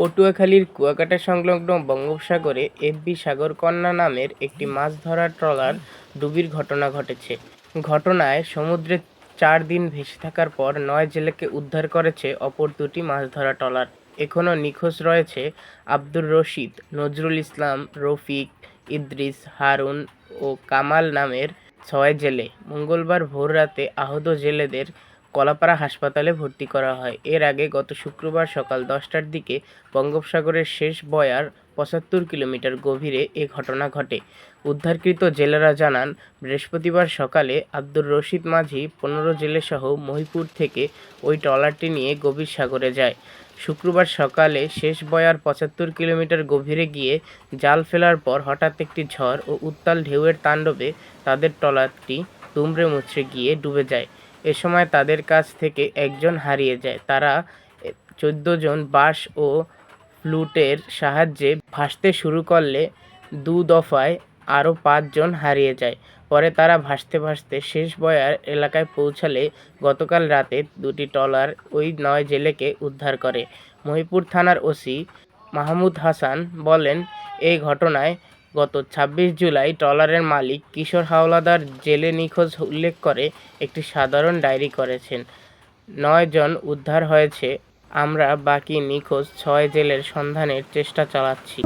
পটুয়াখালীর কুয়াকাটা সংলগ্ন বঙ্গোপসাগরে এফবি সাগরকন্যা নামের একটি মাছ ধরার ট্রলার ডুবির ঘটনা ঘটেছে। ঘটনায় সমুদ্রে চার দিন ভেসে থাকার পর নয় জেলেকে উদ্ধার করেছে অপর দুটি মাছ ধরা ট্রলার। এখনও নিখোঁজ রয়েছে আব্দুর রশিদ, নজরুল ইসলাম, রফিক, ইদ্রিস, হারুন ও কামাল নামের ছয় জেলে। মঙ্গলবার ভোররাতে আহত জেলেদের কলাপাড়া হাসপাতালে ভর্তি করা হয়। এর আগে গত শুক্রবার সকাল দশটার দিকে বঙ্গোপসাগরের শেষ বয়ার পঁচাত্তর কিলোমিটার গভীরে এ ঘটনা ঘটে। উদ্ধারকৃত জেলেরা জানান, বৃহস্পতিবার সকালে আব্দুর রশিদ মাঝি পনেরো জেলেসহ মহিপুর থেকে ওই ট্রলারটি নিয়ে গভীর সাগরে যায়। শুক্রবার সকালে শেষ বয়ার পঁচাত্তর কিলোমিটার গভীরে গিয়ে জাল ফেলার পর হঠাৎ একটি ঝড় ও উত্তাল ঢেউয়ের তাণ্ডবে তাদের ট্রলারটি দুমড়ে মুচড়ে গিয়ে ডুবে যায়। এ সময় তাদের কাছ থেকে একজন হারিয়ে যায়। তারা চোদ্দ জন বাঁশ ও ফ্লুটের সাহায্যে ভাসতে শুরু করলে দু দফায় আরও পাঁচজন হারিয়ে যায়। পরে তারা ভাসতে ভাসতে শেষ বয়ার এলাকায় পৌঁছালে গতকাল রাতে দুটি ট্রলার ওই নয় জেলেকে উদ্ধার করে। মহিপুর থানার ওসি মাহমুদ হাসান বলেন এই ঘটনায় গত ছাব্বিশ জুলাই ট্রলারের মালিক কিশোর হাওলাদার জেলে নিখোঁজ উল্লেখ করে একটি সাধারণ ডায়েরি করেছেন। নয়জন উদ্ধার হয়েছে, আমরা বাকি নিখোঁজ ছয় জেলের সন্ধানের চেষ্টা চালাচ্ছি।